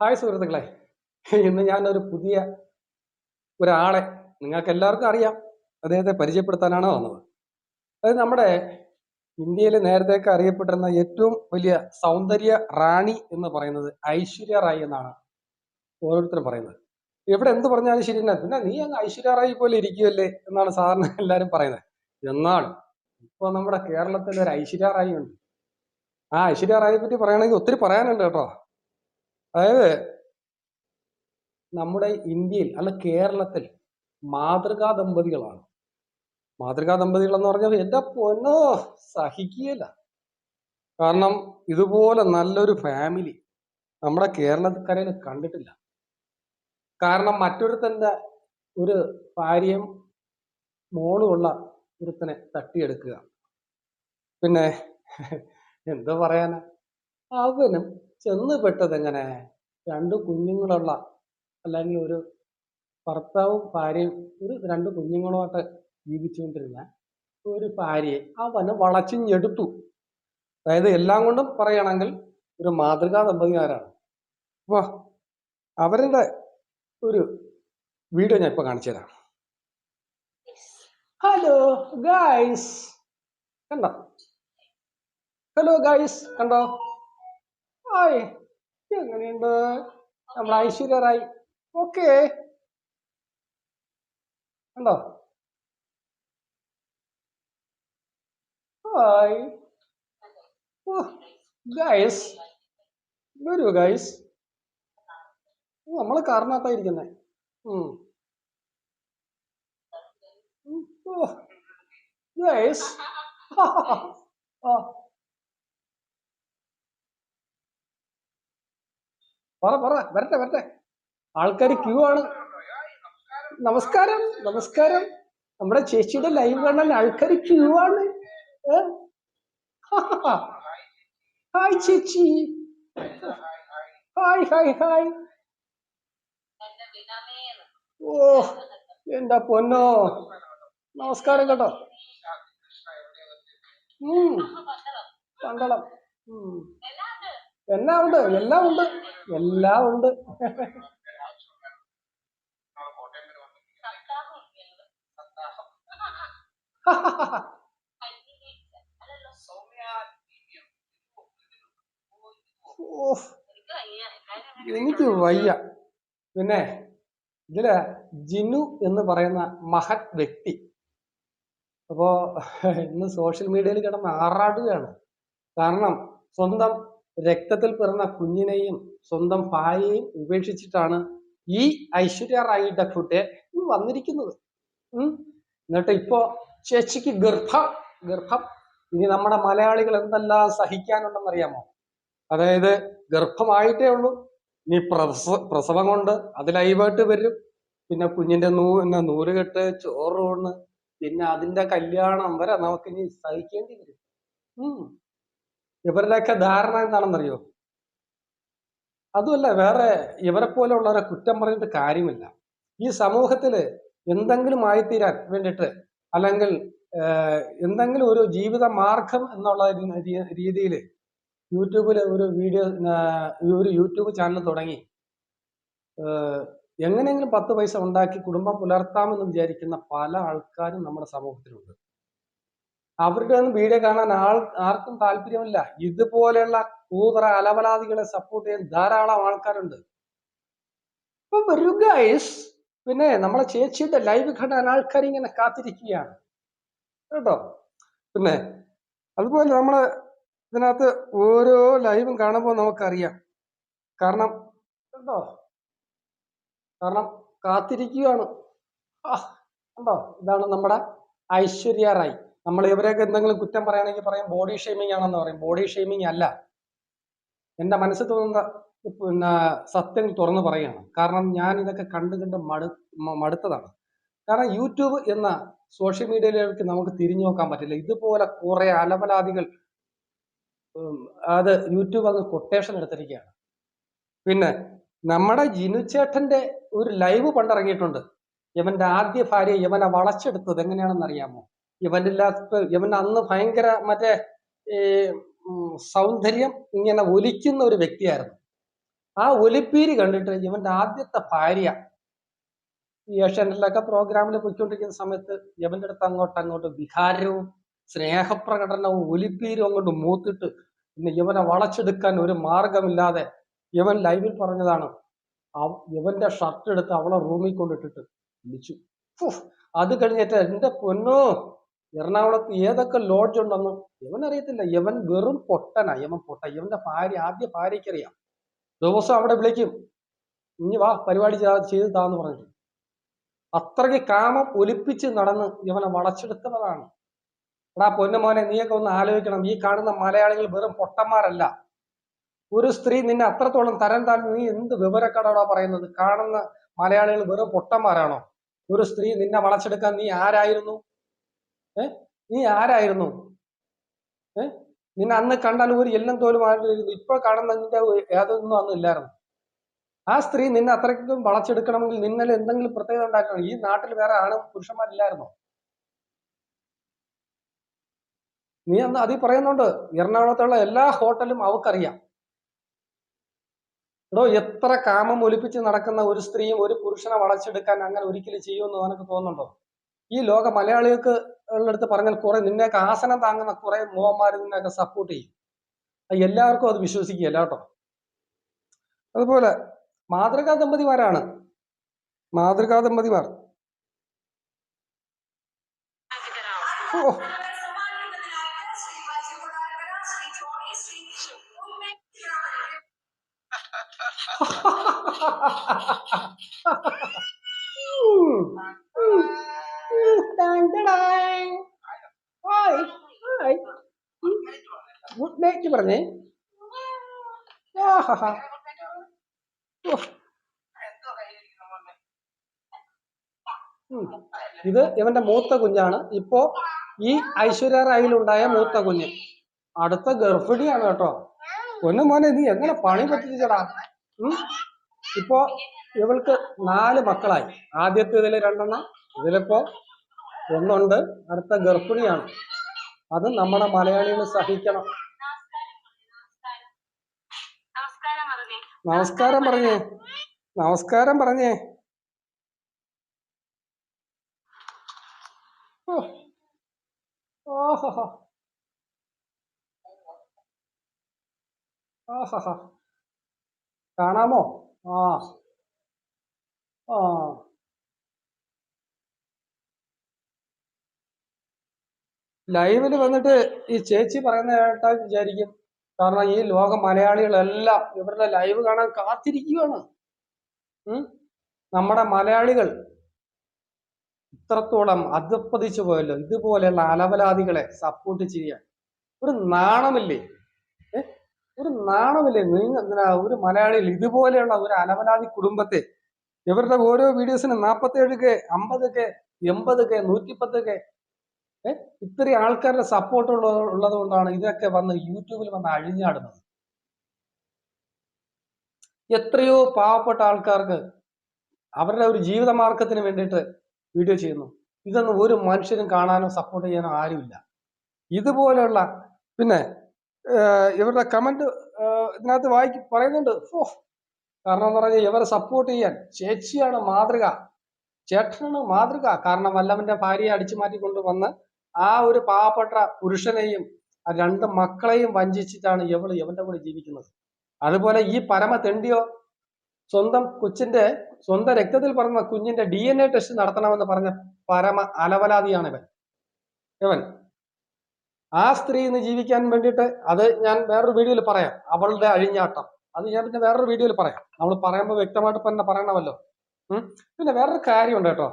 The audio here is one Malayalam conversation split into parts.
ഹായ് സുഹൃത്തുക്കളെ. ഇന്ന് ഞാനൊരു പുതിയ ഒരാളെ നിങ്ങൾക്ക് എല്ലാവർക്കും അറിയാം. അദ്ദേഹത്തെ പരിചയപ്പെടുത്താനാണ് വന്നത്. അത് നമ്മുടെ ഇന്ത്യയിൽ നേരത്തെയൊക്കെ അറിയപ്പെട്ടിരുന്ന ഏറ്റവും വലിയ സൗന്ദര്യ റാണി എന്ന് പറയുന്നത് ഐശ്വര്യ റായി എന്നാണ് ഓരോരുത്തരും പറയുന്നത്. എവിടെ എന്ത് പറഞ്ഞാലും ശരി തന്നെ. പിന്നെ നീ അങ്ങ് ഐശ്വര്യ റായി പോലെ ഇരിക്കുമല്ലേ എന്നാണ് സാധാരണ എല്ലാവരും പറയുന്നത്. എന്നാൽ ഇപ്പൊ നമ്മുടെ കേരളത്തിൽ ഒരു ഐശ്വര്യ റായി ഉണ്ട്. ആ ഐശ്വര്യ റായിയെ പറ്റി പറയുകയാണെങ്കിൽ ഒത്തിരി പറയാനുണ്ട് കേട്ടോ. അതായത് നമ്മുടെ ഇന്ത്യയിൽ അല്ല കേരളത്തിൽ മാതൃകാ ദമ്പതികളാണ്. മാതൃകാ ദമ്പതികൾ എന്ന് പറഞ്ഞാൽ എന്റെ പൊന്നോ സഹിക്കുകയില്ല. കാരണം ഇതുപോലെ നല്ലൊരു ഫാമിലി നമ്മുടെ കേരളക്കരയിൽ കണ്ടിട്ടില്ല. കാരണം മറ്റൊരുത്തന്റെ ഒരു ഭാര്യയും മോളുമുള്ള ഒരുത്തനെ തട്ടിയെടുക്കുക പിന്നെ എന്താ പറയാനാ? അവനും ചെന്ന് പെട്ടതെങ്ങനെ? രണ്ട് കുഞ്ഞുങ്ങളുള്ള അല്ലെങ്കിൽ ഒരു ഭർത്താവും ഭാര്യയും ഒരു രണ്ട് കുഞ്ഞുങ്ങളുമായിട്ട് ജീവിച്ചുകൊണ്ടിരുന്ന ഒരു ഭാര്യയെ അവന് വളച്ചിഞ്ഞെടുത്തു. അതായത് എല്ലാം കൊണ്ടും പറയുകയാണെങ്കിൽ ഒരു മാതൃകാ ദമ്പതിമാരാണ്. അപ്പോൾ അവരുടെ ഒരു വീഡിയോ ഞാൻ ഇപ്പൊ കാണിച്ചു തരാം. ഹലോ ഗായ്സ് കണ്ടോ? ഹലോ ഗായ്സ് കണ്ടോ? ഹായ്. എങ്ങനെയുണ്ട്? നമ്മൾ ഐശ്വര്യറായി ഓക്കേ ഓക്കെ. കണ്ടോ? ഹായ്. ഗൈസ് വരൂ ഗൈസ്. നമ്മൾ കാറിനകത്തായിരിക്കുന്നേ. ഗൈസ്. പറ പറ വരട്ടെ വരട്ടെ. ആൾക്കാർ ക്യൂ ആണ്. നമസ്കാരം നമസ്കാരം. നമ്മുടെ ചേച്ചിയുടെ ലൈവ് കാണാൻ ആൾക്കാർ ക്യൂ ആണ്? ഹായ് ചേച്ചി. Hi hi hi. ഓ എന്താ പൊന്നോ? നമസ്കാരം കേട്ടോ. ഉം. പന്തളം ഉം. എന്നാ ഉണ്ട് എല്ലാം ഉണ്ട് എല്ലാം ഉണ്ട്. എനിക്ക് വയ്യ. പിന്നെ ഇതിൽ ജിനു എന്ന് പറയുന്ന മഹത് വ്യക്തി. അപ്പോ ഇന്ന് സോഷ്യൽ മീഡിയയിൽ കിടന്ന് ആറാടുകയാണ്. കാരണം സ്വന്തം രക്തത്തിൽ പിറന്ന കുഞ്ഞിനെയും സ്വന്തം ഭാര്യയെയും ഉപേക്ഷിച്ചിട്ടാണ് ഈ ഐശ്വര്യ റായിയുടെ കുട്ടി വന്നിരിക്കുന്നത്. എന്നിട്ട് ഇപ്പോ ചേച്ചിക്ക് ഗർഭം ഗർഭം. ഇനി നമ്മുടെ മലയാളികൾ എന്തെല്ലാം സഹിക്കാനുണ്ടെന്നറിയാമോ? അതായത് ഗർഭമായിട്ടേ ഉള്ളൂ. ഇനി പ്രസവ പ്രസവം കൊണ്ട് അത് ലൈവായിട്ട് വരും. പിന്നെ കുഞ്ഞിന്റെ നൂ പിന്നെ നൂലുകെട്ട് ചോറ് ഊണ് പിന്നെ അതിന്റെ കല്യാണം വരെ നമുക്ക് ഇനി സഹിക്കേണ്ടി വരും. ഇവരുടെയൊക്കെ ധാരണ എന്താണെന്നറിയോ? അതുമല്ല വേറെ ഇവരെ പോലെയുള്ളവരെ കുറ്റം പറഞ്ഞിട്ട് കാര്യമില്ല. ഈ സമൂഹത്തിൽ എന്തെങ്കിലും ആയിത്തീരാൻ വേണ്ടിയിട്ട് അല്ലെങ്കിൽ എന്തെങ്കിലും ഒരു ജീവിത മാർഗം എന്നുള്ള രീതിയിൽ യൂട്യൂബിൽ ഒരു വീഡിയോ ഒരു യൂട്യൂബ് ചാനൽ തുടങ്ങി എങ്ങനെയെങ്കിലും പത്ത് പൈസ ഉണ്ടാക്കി കുടുംബം പുലർത്താമെന്ന് വിചാരിക്കുന്ന പല ആൾക്കാരും നമ്മുടെ സമൂഹത്തിലുണ്ട്. അവരുടെ ഒന്നും വീഡിയോ കാണാൻ ആൾ ആർക്കും താല്പര്യമില്ല. ഇതുപോലെയുള്ള കൂതറ അലവലാദികളെ സപ്പോർട്ട് ചെയ്യാൻ ധാരാളം ആൾക്കാരുണ്ട്. അപ്പൊ വരൂ പിന്നെ നമ്മളെ ചേച്ചിയുടെ ലൈവ് കാണാൻ ആൾക്കാർ ഇങ്ങനെ കാത്തിരിക്കുകയാണ്. കേട്ടോ? പിന്നെ അതുപോലെ നമ്മൾ ഇതിനകത്ത് ഓരോ ലൈവും കാണുമ്പോൾ നമുക്കറിയാം. കാരണം കേട്ടോ കാരണം കാത്തിരിക്കുകയാണ്. ആ കണ്ടോ? ഇതാണ് നമ്മുടെ ഐശ്വര്യ റായ്. നമ്മൾ ഇവരെയൊക്കെ എന്തെങ്കിലും കുറ്റം പറയുകയാണെങ്കിൽ പറയും ബോഡി ഷെയ്മിങ് ആണെന്ന് പറയും. ബോഡി ഷെയ്മിങ് അല്ല. എന്റെ മനസ്സിൽ തോന്നുന്ന പിന്നെ സത്യം തുറന്നു പറയുകയാണ്. കാരണം ഞാൻ ഇതൊക്കെ കണ്ട് കണ്ട് മടു മടുത്തതാണ്. കാരണം യൂട്യൂബ് എന്ന സോഷ്യൽ മീഡിയയിലേക്ക് നമുക്ക് തിരിഞ്ഞു നോക്കാൻ പറ്റില്ല. ഇതുപോലെ കുറെ അലമലാദികൾ അത് യൂട്യൂബ് അങ്ങ് കൊട്ടേഷൻ എടുത്തിരിക്കുകയാണ്. പിന്നെ നമ്മുടെ ജിനു ചേട്ടന്റെ ഒരു ലൈവ് പണ്ടിറങ്ങിയിട്ടുണ്ട്. ഇവന്റെ ആദ്യ ഭാര്യ ഇവനെ വളച്ചെടുത്തത് എങ്ങനെയാണെന്ന് അറിയാമോ? ഇവനില്ലാത്ത ഇവൻ അന്ന് ഭയങ്കര മറ്റേ ഈ സൗന്ദര്യം ഇങ്ങനെ ഒലിക്കുന്ന ഒരു വ്യക്തിയായിരുന്നു ആ ഒലിപ്പീര് കണ്ടിട്ട് ഇവന്റെ ആദ്യത്തെ ഭാര്യ ഈ ഏഷ്യാനെറ്റിലൊക്കെ പ്രോഗ്രാമിൽ പോയിക്കൊണ്ടിരിക്കുന്ന സമയത്ത് ഇവന്റെ അടുത്ത് അങ്ങോട്ട് അങ്ങോട്ട് വികാരവും സ്നേഹപ്രകടനവും ഒലിപ്പീരും അങ്ങോട്ട് മൂത്തിട്ട് ഇന്ന് ഇവനെ വളച്ചെടുക്കാൻ ഒരു മാർഗമില്ലാതെ ഇവൻ ലൈവിൽ പറഞ്ഞതാണ് ഇവന്റെ ഷർട്ട് എടുത്ത് അവളെ റൂമിൽ കൊണ്ടിട്ടിട്ട് വിളിച്ചു. അത് കഴിഞ്ഞിട്ട് എന്റെ പൊന്നോ എറണാകുളത്ത് ഏതൊക്കെ ലോഡ്ജ് ഉണ്ടെന്നും ഇവൻ അറിയത്തില്ല ഇവൻ വെറും പൊട്ടനാ. ഇവൻ പൊട്ട. ഇവന്റെ ഭാര്യ ആദ്യ ഭാര്യയ്ക്കറിയാം. ദിവസം അവിടെ വിളിക്കും. ഇനി വാ പരിപാടി ചെയ്തു താന്ന് പറഞ്ഞിട്ട്. അത്രയ്ക്ക് കാമം ഒലിപ്പിച്ച് നടന്ന് ഇവനെ വളച്ചെടുത്തവരാണ് എടാ പൊന്നുമോനെ നീയൊക്കെ ഒന്ന് ആലോചിക്കണം. ഈ കാണുന്ന മലയാളികൾ വെറും പൊട്ടന്മാരല്ല. ഒരു സ്ത്രീ നിന്നെ അത്രത്തോളം തരം താഴ്ന്ന് നീ എന്ത് വിവരക്കടാടാ പറയുന്നത്? കാണുന്ന മലയാളികൾ വെറും പൊട്ടന്മാരാണോ? ഒരു സ്ത്രീ നിന്നെ വളച്ചെടുക്കാൻ നീ ആരായിരുന്നു? നീ ആരായിരുന്നു? നിന്നെ അന്ന് കണ്ടാൽ ഒരു എല്ലാം തോലും ആയിരുന്നു ഇപ്പൊ കാണുന്ന നിന്റെ യാതൊന്നും അന്ന് ഇല്ലായിരുന്നു. ആ സ്ത്രീ നിന്നെ അത്രയ്ക്കും വളച്ചെടുക്കണമെങ്കിൽ നിന്നലെ എന്തെങ്കിലും പ്രത്യേകത ഉണ്ടാക്കണം. ഈ നാട്ടിൽ വേറെ ആണ് പുരുഷന്മാരില്ലായിരുന്നോ നീ അന്ന് അതിൽ പറയുന്നുണ്ട് എറണാകുളത്തുള്ള എല്ലാ ഹോട്ടലും അവക്കറിയാം. എടോ എത്ര കാമം ഒലിപ്പിച്ച് നടക്കുന്ന ഒരു സ്ത്രീയും ഒരു പുരുഷനെ വളച്ചെടുക്കാൻ അങ്ങനെ ഒരിക്കലും ചെയ്യുമെന്ന് നിനക്ക് തോന്നുന്നുണ്ടോ? ഈ ലോക മലയാളികൾക്ക് അടുത്ത് പറഞ്ഞാൽ കുറെ നിന്നെയൊക്കെ ആസനം താങ്ങുന്ന കുറെ മോഹന്മാർ നിന്നെയൊക്കെ സപ്പോർട്ട് ചെയ്യും. എല്ലാവർക്കും അത് വിശ്വസിക്കുകയല്ല കേട്ടോ. അതുപോലെ മാതൃകാ ദമ്പതിമാരാണ്. മാതൃകാ ദമ്പതിമാർ. ഓ. ഗുഡ് നൈറ്റ് പറഞ്ഞേ. ഉം. ഇത് ഇവന്റെ മൂത്ത കുഞ്ഞാണ്. ഇപ്പോ ഈ ഐശ്വര്യ റായിലുണ്ടായ മൂത്ത കുഞ്ഞ്. അടുത്ത ഗർഭിണിയാണ് കേട്ടോ. പൊന്നു മോനെ നീ എങ്ങനെ പണി പറ്റിച്ചടാ? ഇപ്പോ ഇവൾക്ക് നാല് മക്കളായി. ആദ്യത്തെ ഇതിൽ രണ്ടെണ്ണം. ഇതിലിപ്പോ ഒന്നുണ്ട് അടുത്ത ഗർഭിണിയാണ്. അത് നമ്മുടെ മലയാളികൾ സഹിക്കണം. നമസ്കാരം പറഞ്ഞേ. നമസ്കാരം പറഞ്ഞേ. നമസ്കാരം പറഞ്ഞേ. ഓ. ഓഹോഹോ. ആഹാഹാ. കാണാമോ? ആ. ആ. ലൈവിൽ വന്നിട്ട് ഈ ചേച്ചി പറയുന്ന കേട്ടാൽ വിചാരിക്കും. കാരണം ഈ ലോക മലയാളികളെല്ലാം ഇവരുടെ ലൈവ് കാണാൻ കാത്തിരിക്കുകയാണ് നമ്മുടെ മലയാളികൾ ഇത്രത്തോളം അധപ്പതിച്ചു പോയല്ലോ. ഇതുപോലെയുള്ള അലവലാദികളെ സപ്പോർട്ട് ചെയ്യാൻ. ഒരു നാണമില്ലേ? ഒരു നാണമില്ലേ? നിങ്ങൾ ഒരു മലയാളികൾ ഇതുപോലെയുള്ള ഒരു അലവലാതി കുടുംബത്തെ ഇവരുടെ ഓരോ വീഡിയോസിനും നാൽപ്പത്തേഴ് കെ അമ്പത് കെ എൺപത് കെ നൂറ്റിപ്പത്ത് കെ ഏ? ഇത്രയും ആൾക്കാരുടെ സപ്പോർട്ട് ഉള്ള ഉള്ളത് കൊണ്ടാണ് ഇതൊക്കെ വന്ന് യൂട്യൂബിൽ വന്ന് അഴിഞ്ഞാടുന്നത്. എത്രയോ പാവപ്പെട്ട ആൾക്കാർക്ക് അവരുടെ ഒരു ജീവിത മാർഗത്തിന് വേണ്ടിയിട്ട് വീഡിയോ ചെയ്യുന്നു. ഇതൊന്നും ഒരു മനുഷ്യനും കാണാനോ സപ്പോർട്ട് ചെയ്യാനോ ആരുമില്ല. ഇതുപോലെയുള്ള പിന്നെ ഇവരുടെ കമന്റ് ഇതിനകത്ത് വായിക്കും പറയുന്നുണ്ട്. ഓ കാരണം എന്ന് പറഞ്ഞാൽ ഇവരെ സപ്പോർട്ട് ചെയ്യാൻ ചേച്ചിയാണ് മാതൃക. ചേട്ടനാണ് മാതൃക. കാരണം വല്ലവന്റെ ഭാര്യയെ അടിച്ചു മാറ്റിക്കൊണ്ട് വന്ന് ആ ഒരു പാവപ്പെട്ട പുരുഷനെയും ആ രണ്ട് മക്കളെയും വഞ്ചിച്ചിട്ടാണ് ഇവൾ ഇവന്റെ കൂടെ ജീവിക്കുന്നത്. അതുപോലെ ഈ പരമ തെണ്ടിയോ സ്വന്തം കൊച്ചിന്റെ സ്വന്തം രക്തത്തിൽ പറഞ്ഞ കുഞ്ഞിന്റെ ഡി എൻ എ ടെസ്റ്റ് നടത്തണമെന്ന് പറഞ്ഞ പരമ അലവലാതിയാണ് ഇവൻ. ഇവൻ. ആ സ്ത്രീ ഇന്ന് ജീവിക്കാൻ വേണ്ടിയിട്ട് അത് ഞാൻ വേറൊരു വീഡിയോയിൽ പറയാം. അവളുടെ അഴിഞ്ഞാട്ടം. അത് ഞാൻ പിന്നെ വേറൊരു വീഡിയോയിൽ പറയാം. നമ്മൾ പറയുമ്പോൾ വ്യക്തമായിട്ട് തന്നെ പറയണമല്ലോ. പിന്നെ വേറൊരു കാര്യമുണ്ട് കേട്ടോ.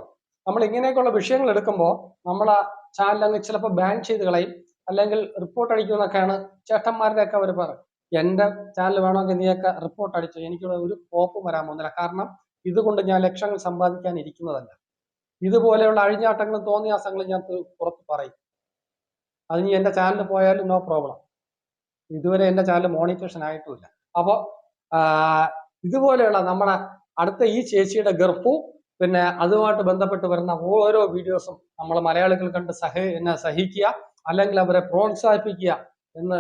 നമ്മൾ ഇങ്ങനെയൊക്കെയുള്ള വിഷയങ്ങൾ എടുക്കുമ്പോൾ നമ്മൾ ചാനൽ അങ്ങ് ചിലപ്പോൾ ബാൻ ചെയ്ത് കളയും. അല്ലെങ്കിൽ റിപ്പോർട്ട് അടിക്കുമെന്നൊക്കെയാണ് ചേട്ടന്മാരുടെ ഒക്കെ അവർ പറയും എന്റെ ചാനൽ വേണമെങ്കിൽ നീയൊക്കെ റിപ്പോർട്ട് അടിച്ചു? എനിക്കിവിടെ ഒരു കോപ്പും വരാൻ പോകുന്നില്ല. കാരണം ഇതുകൊണ്ട് ഞാൻ ലക്ഷങ്ങൾ സമ്പാദിക്കാൻ ഇരിക്കുന്നതല്ല. ഇതുപോലെയുള്ള അഴിഞ്ഞാട്ടങ്ങളും തോന്നിയാസങ്ങളും ഞാൻ പുറത്ത് പറയും. അത് നീ എന്റെ ചാനൽ പോയാലും നോ പ്രോബ്ലം ഇതുവരെ എന്റെ ചാനൽ മോണിറ്റേഷൻ ആയിട്ടുമില്ല. അപ്പോൾ ഇതുപോലെയുള്ള നമ്മുടെ അടുത്ത ഈ ചേച്ചിയുടെ ഗർഭവും പിന്നെ അതുമായിട്ട് ബന്ധപ്പെട്ട് വരുന്ന ഓരോ വീഡിയോസും നമ്മൾ മലയാളികൾ കണ്ട് സഹ എന്നെ സഹിക്കുക അല്ലെങ്കിൽ അവരെ പ്രോത്സാഹിപ്പിക്കുക എന്ന്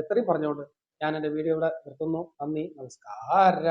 ഇത്രയും പറഞ്ഞുകൊണ്ട് ഞാൻ എന്റെ വീഡിയോ ഇവിടെ നിർത്തുന്നു. നന്ദി നമസ്കാരം.